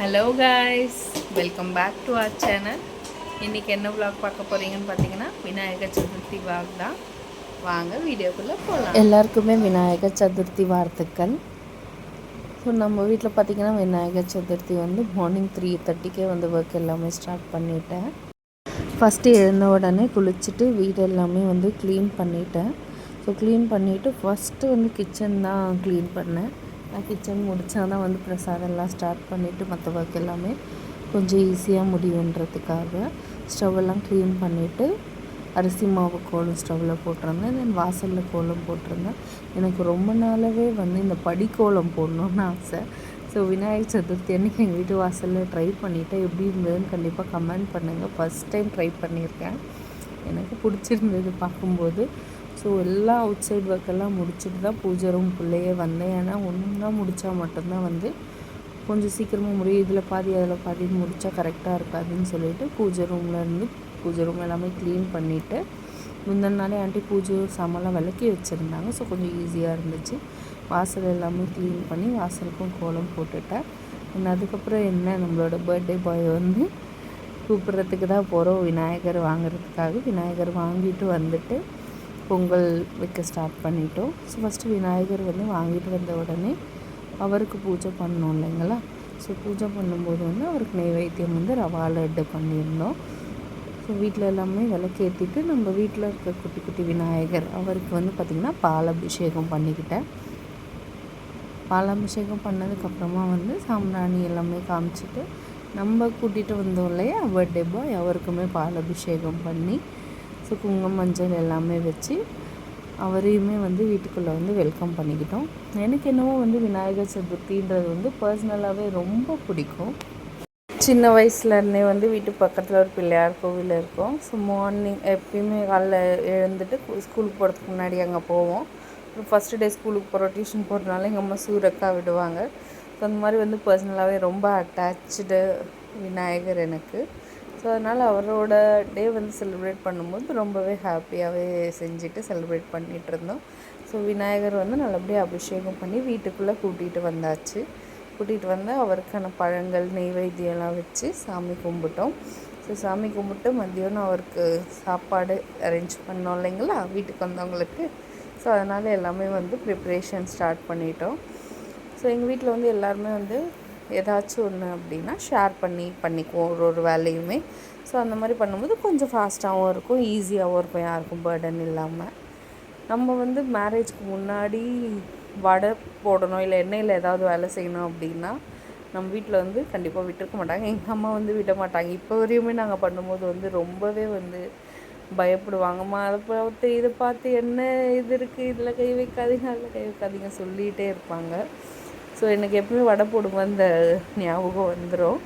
Hello guys welcome back to our channel இன்றைக்கி என்ன vlog பார்க்க போகிறீங்கன்னு பார்த்தீங்கன்னா விநாயகர் சதுர்த்தி வாக் தான். வாங்க வீடியோக்குள்ளே போகலாம் எல்லாருக்குமே விநாயகர் சதுர்த்தி வாழ்த்துக்கள். ஸோ நம்ம வீட்டில் பார்த்திங்கன்னா விநாயகர் சதுர்த்தி வந்து மார்னிங் த்ரீ தேர்ட்டிக்கே வந்து ஒர்க் எல்லாமே ஸ்டார்ட் பண்ணிட்டேன். ஃபஸ்ட்டு எழுந்த உடனே குளிச்சுட்டு வீடு எல்லாமே வந்து க்ளீன் பண்ணிட்டேன். ஸோ க்ளீன் பண்ணிவிட்டு ஃபஸ்ட்டு வந்து கிச்சன் தான் க்ளீன் பண்ணேன். நான் கிச்சன் முடித்தா தான் வந்து பிரசாதம் எல்லாம் ஸ்டார்ட் பண்ணிவிட்டு மற்ற ஒர்க் எல்லாமே கொஞ்சம் ஈஸியாக முடியுன்றதுக்காக ஸ்டவ் எல்லாம் க்ளீன் பண்ணிவிட்டு அரிசி மாவு கோலம் ஸ்டவ்வில் போட்டிருந்தேன். தென் வாசலில் கோலம் போட்டிருந்தேன். எனக்கு ரொம்ப நாளாகவே வந்து இந்த படிக்கோலம் போடணும்னு ஆசை. ஸோ விநாயகர் சதுர்த்தி அன்றைக்கி எங்கள் வீட்டு வாசலில் ட்ரை பண்ணிவிட்டேன் எப்படி இருந்ததுன்னு கண்டிப்பாக கமெண்ட் பண்ணுங்கள் ஃபஸ்ட் டைம் ட்ரை பண்ணியிருக்கேன். எனக்கு பிடிச்சிருந்தது பார்க்கும்போது ஸோ எல்லா அவுட் சைட் ஒர்க்கெல்லாம் முடிச்சுட்டு தான் பூஜை ரூம்குள்ளேயே வந்தேன். ஏன்னா ஒன்று தான் முடித்தா மட்டும்தான் வந்து கொஞ்சம் சீக்கிரமாக முடியும். இதில் பாதி அதில் பாதி முடித்தா கரெக்டாக இருக்காதுன்னு சொல்லிட்டு பூஜை ரூமில் இருந்து பூஜை ரூம் எல்லாமே க்ளீன் பண்ணிவிட்டு முந்தின நாளே ஆண்டி பூஜை சாமான்லாம் விளக்கி வச்சுருந்தாங்க. ஸோ கொஞ்சம் ஈஸியாக இருந்துச்சு. வாசல் எல்லாமே க்ளீன் பண்ணி வாசலுக்கும் கோலம் போட்டுட்டேன். இன்னும் அதுக்கப்புறம் என்ன நம்மளோட பர்த்டே பாய் வந்து கூப்பிட்றதுக்கு தான் போகிறோம் விநாயகர் வாங்குறதுக்காக விநாயகர் வாங்கிட்டு வந்துட்டு பொங்கல் வைக்க ஸ்டார்ட் பண்ணிட்டோம். ஸோ ஃபஸ்ட்டு விநாயகர் வந்து வாங்கிட்டு வந்த உடனே அவருக்கு பூஜை பண்ணோம் இல்லைங்களா? ஸோ பூஜை பண்ணும்போது வந்து அவருக்கு நைவேத்தியம் வந்து ரவா லட்டு பண்ணியிருந்தோம். ஸோ வீட்டில் எல்லாமே விளக்கேற்றிட்டு நம்ம வீட்டில் இருக்க குட்டி குட்டி விநாயகர் அவருக்கு வந்து பார்த்திங்கன்னா பால் அபிஷேகம் பண்ணிக்கிட்டேன். பால் அபிஷேகம் பண்ணதுக்கப்புறமா வந்து சாம்பிராணி எல்லாமே காமிச்சிட்டு நம்ம கூட்டிகிட்டு வந்தோம் இல்லையா? பர்த்டே பாய் அவருக்குமே பால் அபிஷேகம் பண்ணி ஸோ குங்குமம் மஞ்சள் எல்லாமே வச்சு அவரையுமே வந்து வீட்டுக்குள்ளே வந்து வெல்கம் பண்ணிக்கிட்டோம். எனக்கு என்னவோ வந்து விநாயகர் சதுர்த்தின்றது வந்து பர்சனலாகவே ரொம்ப பிடிக்கும். சின்ன வயசுலேருந்தே வந்து வீட்டு பக்கத்தில் ஒரு பிள்ளையார் கோவில் இருக்கும். ஸோ மார்னிங் எப்பயுமே காலைல எழுந்துட்டு ஸ்கூலுக்கு போகிறதுக்கு முன்னாடி அங்கே போவோம். ஃபஸ்ட்டு டே ஸ்கூலுக்கு போகிறோம் டியூஷன் போகிறதுனால எங்கள் அம்மா சூரக்கா விடுவாங்க. ஸோ அந்த மாதிரி வந்து பர்சனலாகவே ரொம்ப அட்டாச்சு விநாயகர் எனக்கு. ஸோ அதனால் அவரோட டே வந்து செலிப்ரேட் பண்ணும்போது ரொம்பவே ஹாப்பியாகவே செஞ்சுட்டு செலிப்ரேட் பண்ணிகிட்டு இருந்தோம். ஸோ விநாயகர் வந்து நல்லபடியாக அபிஷேகம் பண்ணி வீட்டுக்குள்ளே கூட்டிகிட்டு வந்தாச்சு. கூட்டிகிட்டு வந்து அவருக்கான பழங்கள் நெய்வேத்தியம்லாம் வச்சு சாமி கும்பிட்டோம். ஸோ சாமி கும்பிட்டு மதியானம் அவருக்கு சாப்பாடு அரேஞ்ச் பண்ணோம் இல்லைங்களா? வீட்டுக்கு வந்தவங்களுக்கு. ஸோ அதனால் எல்லாமே வந்து ப்ரிப்ரேஷன் ஸ்டார்ட் பண்ணிட்டோம். ஸோ எங்கள் வீட்டில் வந்து எல்லாருமே வந்து ஏதாச்சும் ஒன்று அப்படின்னா ஷேர் பண்ணி பண்ணிக்குவோம். ஒரு ஒரு வேலையுமே. ஸோ அந்த மாதிரி பண்ணும்போது கொஞ்சம் ஃபாஸ்ட்டாகவும் இருக்கும். ஈஸியாகவும் இருக்கும். யாருக்கும் பேர்டன் இல்லாமல் நம்ம வந்து மேரேஜ்க்கு முன்னாடி வடை போடணும் இல்லை எண்ணெயில் ஏதாவது வேலை செய்யணும் அப்படின்னா நம்ம வீட்டில் வந்து கண்டிப்பாக விட்டுருக்க மாட்டாங்க. எங்கள் அம்மா வந்து விட மாட்டாங்க. இப்போ வரையுமே நாங்கள் பண்ணும்போது வந்து ரொம்பவே வந்து பயப்படுவாங்கம்மா அதை பார்த்து இதை பார்த்து என்ன இது இருக்குது இதில் கை வைக்காதீங்க அதில் கை வைக்காதீங்க சொல்லிகிட்டே இருப்பாங்க. ஸோ எனக்கு எப்பவுமே வடை போடும்போது அந்த ஞாபகம் வந்துடும்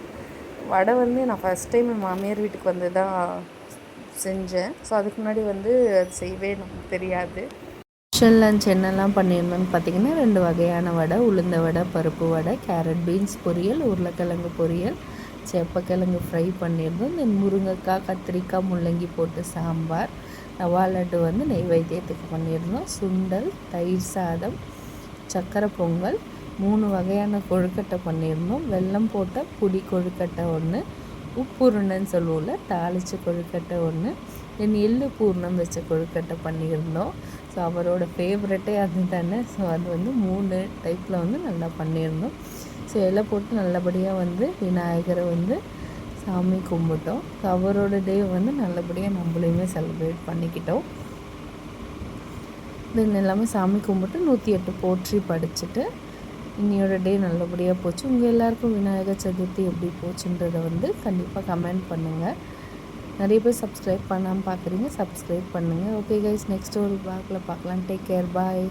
வடை வந்து நான் ஃபஸ்ட் டைம் என் மாமியார் வீட்டுக்கு வந்து தான் செஞ்சேன். ஸோ அதுக்கு முன்னாடி வந்து அது செய்யவே நமக்கு தெரியாது. ஸ்பெஷல் லஞ்ச் என்னெல்லாம் பண்ணியிருந்தோன்னு பார்த்தீங்கன்னா ரெண்டு வகையான வடை. உளுந்த வடை பருப்பு வடை கேரட் பீன்ஸ் பொரியல் உருளைக்கிழங்கு பொரியல் செப்பக்கிழங்கு ஃப்ரை பண்ணியிருந்தோம். தென் முருங்கைக்காய் கத்திரிக்காய் முள்ளங்கி போட்டு சாம்பார் ரவா லட்டு வந்து நெய்வேத்தியத்துக்கு பண்ணியிருந்தோம். சுண்டல் தயிர் சாதம் சக்கரை பொங்கல் மூணு வகையான கொழுக்கட்டை பண்ணியிருந்தோம். வெல்லம் போட்ட புடி கொழுக்கட்டை ஒன்று உப்புருண்டைன்னு சொல்லுவோம்ல தாளித்த கொழுக்கட்டை ஒன்று தென் எள்ளு பூர்ணம் வச்ச கொழுக்கட்டை பண்ணியிருந்தோம். ஸோ அவரோட ஃபேவரட்டே அது தானே ஸோ அது வந்து மூணு டைப்பில் வந்து நல்லா பண்ணியிருந்தோம். ஸோ இலை போட்டு நல்லபடியாக வந்து விநாயகரை வந்து சாமி கும்பிட்டோம். ஸோ அவரோட டே வந்து நல்லபடியாக நம்மளையுமே செலிப்ரேட் பண்ணிக்கிட்டோம். தென் எல்லாமே சாமி கும்பிட்டு நூற்றி எட்டு போற்றி படிச்சுட்டு இன்னையோட டே நல்லபடியாக போச்சு. உங்கள் எல்லாருக்கும் விநாயகர் சதுர்த்தி எப்படி போச்சுன்றதை வந்து கண்டிப்பாக கமெண்ட் பண்ணுங்கள் நிறைய பேர் சப்ஸ்கிரைப் பண்ணாமல் பார்க்குறீங்க சப்ஸ்கிரைப் பண்ணுங்கள் ஓகே கைஸ் நெக்ஸ்ட் ஒரு பேக்கில் பார்க்கலாம். Take care bye